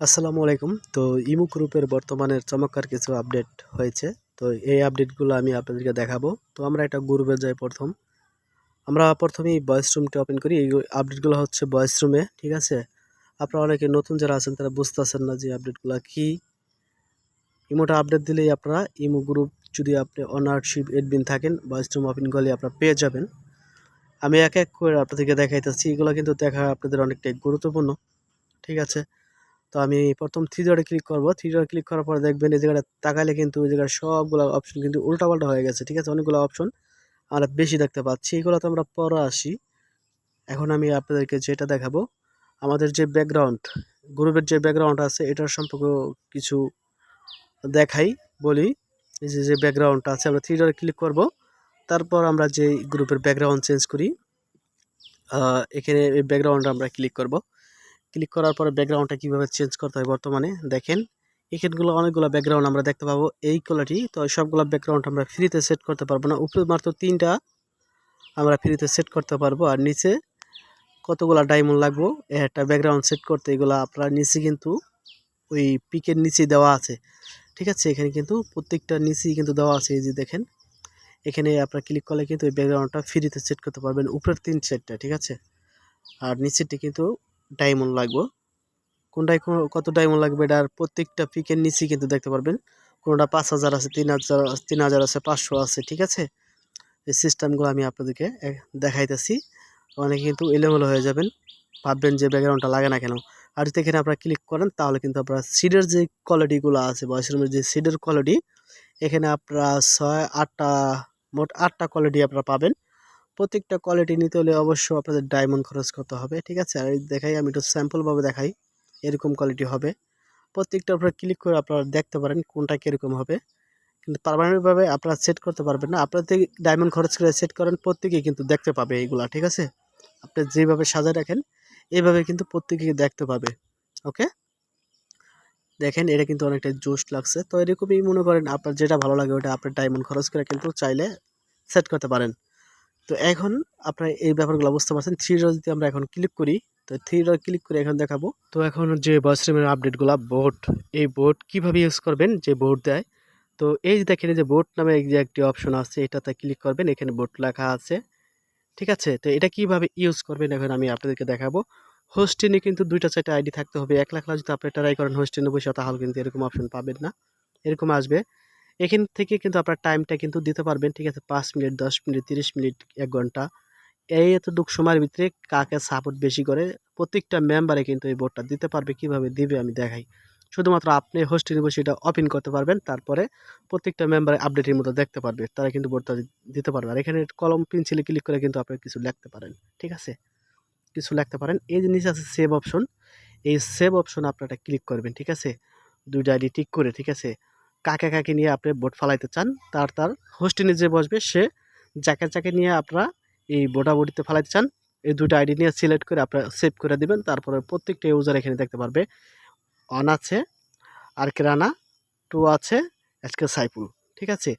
আসসালামু আলাইকুম। তো ইমু গ্রুপের বর্তমানের চমৎকার কিছু আপডেট হয়েছে। তো এই আপডেটগুলো আমি আপনাদেরকে দেখাবো। তো আমরা একটা গ্রুপে যাই প্রথম। আমরা প্রথমেই ভয়েস রুমটা ওপেন করি। এই আপডেটগুলো হচ্ছে বয়েস রুমে ঠিক আছে? আপনারা অনেকে নতুন যারা আছেন, তারা বুঝতে বুঝতেছেন না যে আপডেটগুলো কি। ইমোটা আপডেট দিলেই আপনারা ইমো গ্রুপ যদি আপনি অনারশিপ এডমিন থাকেন ভয়েস রুম ওপেন করলে আপনারা পেয়ে যাবেন। আমি এক এক করে আপনাদেরকে দেখাইতেছি। এগুলো কিন্তু দেখা আপনাদের অনেকটাই গুরুত্বপূর্ণ, ঠিক আছে? তো আমি প্রথম থ্রি ডটে ক্লিক করব। থ্রি ডটে ক্লিক করার পর দেখবেন এই জায়গাটা তাকালে কিন্তু ওই জায়গায় সবগুলো অপশন কিন্তু উল্টাপাল্টা হয়ে গেছে, ঠিক আছে? অনেকগুলো অপশন আমরা বেশি দেখতে পাচ্ছি। এগুলো তো আমরা পরে আসি। এখন আমি আপনাদেরকে যেটা দেখাবো, আমাদের যে ব্যাকগ্রাউন্ড গ্রুপের যে ব্যাকগ্রাউন্ড আছে, এটার সম্পর্কে কিছু দেখাই, বলি। এই যে যে ব্যাকগ্রাউন্ডটা আছে, আমরা থ্রি ডটে ক্লিক করব। তারপর আমরা যে গ্রুপের ব্যাকগ্রাউন্ড চেঞ্জ করি এখানে এই ব্যাকগ্রাউন্ডে আমরা ক্লিক করব। ক্লিক করার পরে ব্যাকগ্রাউন্ডটা কীভাবে চেঞ্জ করতে হয় বর্তমানে, দেখেন, এখানগুলো অনেকগুলো ব্যাকগ্রাউন্ড আমরা দেখতে পাবো, এই কোয়ালিটি তো সবগুলো ব্যাকগ্রাউন্ড আমরা ফ্রিতে সেট করতে পারব না, উপরে মাত্র তিনটা আমরা ফ্রিতে সেট করতে পারব, আর নিচে কতগুলো ডায়মন্ড লাগবো একটা ব্যাকগ্রাউন্ড সেট করতে, এগুলো আপনার নিচে কিন্তু ওই পিকের নিচে দেওয়া আছে, ঠিক আছে, এখানে কিন্তু প্রত্যেকটা নিচেই কিন্তু দেওয়া আছে, এই যে দেখেন, এখানে আপনার ক্লিক করলে কিন্তু এই ব্যাকগ্রাউন্ডটা ফ্রিতে সেট করতে পারবেন, উপরের তিন সেটটা ঠিক আছে, আর নিচেরটি কিন্তু ডায়মন্ড লাগবে। কোনটায় কত ডায়মন্ড লাগবে এটার প্রত্যেকটা পিকের নিচেই কিন্তু দেখতে পারবেন। কোনোটা পাঁচ হাজার আছে, তিন হাজার তিন হাজার আছে, পাঁচশো আছে, ঠিক আছে? এই সিস্টেমগুলো আমি আপনাদেরকে দেখাইতেছি। অনেকে কিন্তু এলোমেলো হয়ে যাবেন, ভাববেন যে ব্যাকগ্রাউন্ডটা লাগে না কেন? আর যদি এখানে আপনারা ক্লিক করেন, তাহলে কিন্তু আপনারা সিডের যে কোয়ালিটিগুলো আছে বয়সরুমের যে সিডের কোয়ালিটি এখানে আপনারা ছয়, আটটা, মোট আটটা কোয়ালিটি আপনারা পাবেন। প্রত্যেকটা কোয়ালিটি নিতে হলে অবশ্যই আপনাদের ডায়মন্ড খরচ করতে হবে, ঠিক আছে? আর দেখাই, আমি একটু স্যাম্পলভাবে দেখাই, এরকম কোয়ালিটি হবে। প্রত্যেকটা আপনারা ক্লিক করে আপনারা দেখতে পারেন কোনটা কীরকম হবে। কিন্তু পারমানেন্টভাবে আপনারা সেট করতে পারবেন না। আপনাদের ডায়মন্ড খরচ করে সেট করেন, প্রত্যেকেই কিন্তু দেখতে পাবে এইগুলা, ঠিক আছে? আপনি যেভাবে সাজায় রাখেন এইভাবে কিন্তু প্রত্যেকেই দেখতে পাবে, ওকে? দেখেন, এটা কিন্তু অনেকটা জোশ লাগছে। তো এরকমই মনে করেন, আপনার যেটা ভালো লাগে ওটা আপনার ডায়মন্ড খরচ করে কিন্তু চাইলে সেট করতে পারেন। তো এখন আপনার এই ব্যাপারগুলো বুঝতে পারছেন। থ্রি ডট যদি আমরা এখন ক্লিক করি, তো থ্রি ডট ক্লিক করে এখন দেখাবো। তো এখন যে বাসরুমের আপডেটগুলো বোর্ড এই বোর্ড কীভাবে ইউজ করবেন? যে বোর্ড দেয়। তো এই যে দেখেন যে বোর্ড নামে যে একটি অপশন আছে, এটাতে ক্লিক করবেন। এখানে বোর্ড লেখা আছে। ঠিক আছে? তো এটা কীভাবে ইউজ করবেন? এখন আমি আপনাদেরকে দেখাবো। হোস্টিনে কিন্তু দুইটা, চারটা আইডি থাকতে হবে। এক লাখ যদি আপনি ট্রাই করেন হোস্টিনে বসে, তাহলে কিন্তু এরকম অপশন পাবেন না। এরকম আসবে। এখান থেকে কিন্তু আপনার টাইমটা কিন্তু দিতে পারবেন, ঠিক আছে? পাঁচ মিনিট, দশ মিনিট, তিরিশ মিনিট, এক ঘণ্টা। এই এতটুকু সময়ের ভিতরে কাকে সাপোর্ট বেশি করে প্রত্যেকটা মেম্বারে কিন্তু এই বোর্ডটা দিতে পারবে, কীভাবে দিবে আমি দেখাই। শুধুমাত্র আপনি হোস্টেলে বসে এটা ওপেন করতে পারবেন, তারপরে প্রত্যেকটা মেম্বারে আপডেটের মতো দেখতে পারবে, তারা কিন্তু বোর্ডটা দিতে পারবে। আর এখানে কলম পেন্সিলে ক্লিক করে কিন্তু আপনি কিছু লিখতে পারেন, ঠিক আছে? কিছু লিখতে পারেন। এই জিনিস আছে সেভ অপশন এই সেভ অপশন আপনারা ক্লিক করবেন, ঠিক আছে? দুইটা আইডি টিক করে, ঠিক আছে? কাকে কাকে নিয়ে আপনি বোট ফালাইতে চান, তার তার হোস্টেনে যে বসবে সে যাকে যাকে নিয়ে আপনারা এই বোটাবুটিতে ফালাইতে চান, এই দুটো আইডি নিয়ে সিলেক্ট করে আপনারা সেভ করে দিবেন, তারপরে প্রত্যেকটা ইউজার এখানে দেখতে পারবে। অন আছে, আর কেরানা, টু আছে আজকে সাইফুল, ঠিক আছে?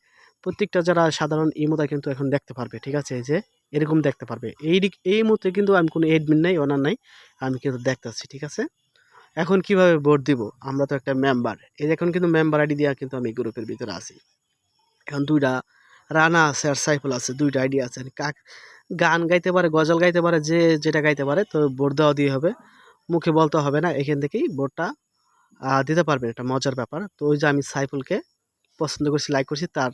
প্রত্যেকটা যারা সাধারণ ইমোতা কিন্তু এখন দেখতে পারবে, ঠিক আছে? যে, এরকম দেখতে পারবে। এই এই মুহূর্তে কিন্তু আমি কোনো এডমিন নাই ওনার নাই, আমি কিন্তু দেখতেছি, ঠিক আছে? এখন কীভাবে ভোট দিব? আমরা তো একটা মেম্বার এই এখন কিন্তু মেম্বার আইডি দেওয়া কিন্তু আমি গ্রুপের ভিতরে আছি। এখন দুইটা রানা আছে আর সাইফুল আছে, দুইটা আইডি আছে। কাক, গান গাইতে পারে, গজল গাইতে পারে, যে যেটা গাইতে পারে, তো ভোট দেওয়া দিয়ে হবে। মুখে বলতে হবে না, এখান থেকেই ভোটটা দিতে পারবেন। একটা মজার ব্যাপার। তো ওই যে আমি সাইফুলকে পছন্দ করছি লাইক করছি, তার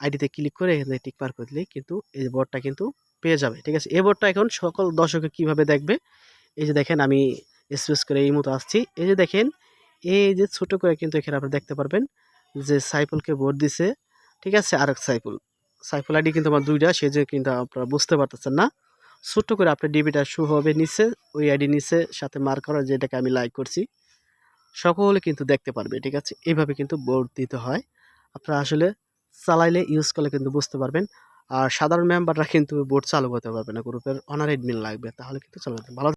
আইডিতে ক্লিক করে এখান থেকে টিক পার করে দিলেই কিন্তু এই বোর্ডটা কিন্তু পেয়ে যাবে। ঠিক আছে? এই বোর্ডটা এখন সকল দর্শকে কীভাবে দেখবে? এই যে দেখেন, আমি স্পেস করে এই মতো আসছি। এই যে দেখেন, এই যে ছোট করে কিন্তু এখানে আপনি দেখতে পারবেন যে সাইফুলকে ভোট দিছে, ঠিক আছে? আরেক সাইফুল। সাইফুল আইডি কিন্তু আমার দুইটা সে যে কিন্তু আপনারা বুঝতে পারতেছেন না। ছোট্ট করে আপনার ডিবিটা শু হবে, নিচে ওই আইডি নিচে, সাথে মার্ক করা যেটাকে আমি লাইক করছি। সকলে কিন্তু দেখতে পারবে, ঠিক আছে? এইভাবে কিন্তু বোর্ড দিতে হয়। আপনারা আসলে চালাইলে ইউজ করলে কিন্তু বুঝতে পারবেন। আর সাধারণ মেম্বাররা কিন্তু বোর্ড চালু করতে পারবে না গ্রুপের অনার এডমিন লাগবে, তাহলে কিন্তু চালাতে ভালো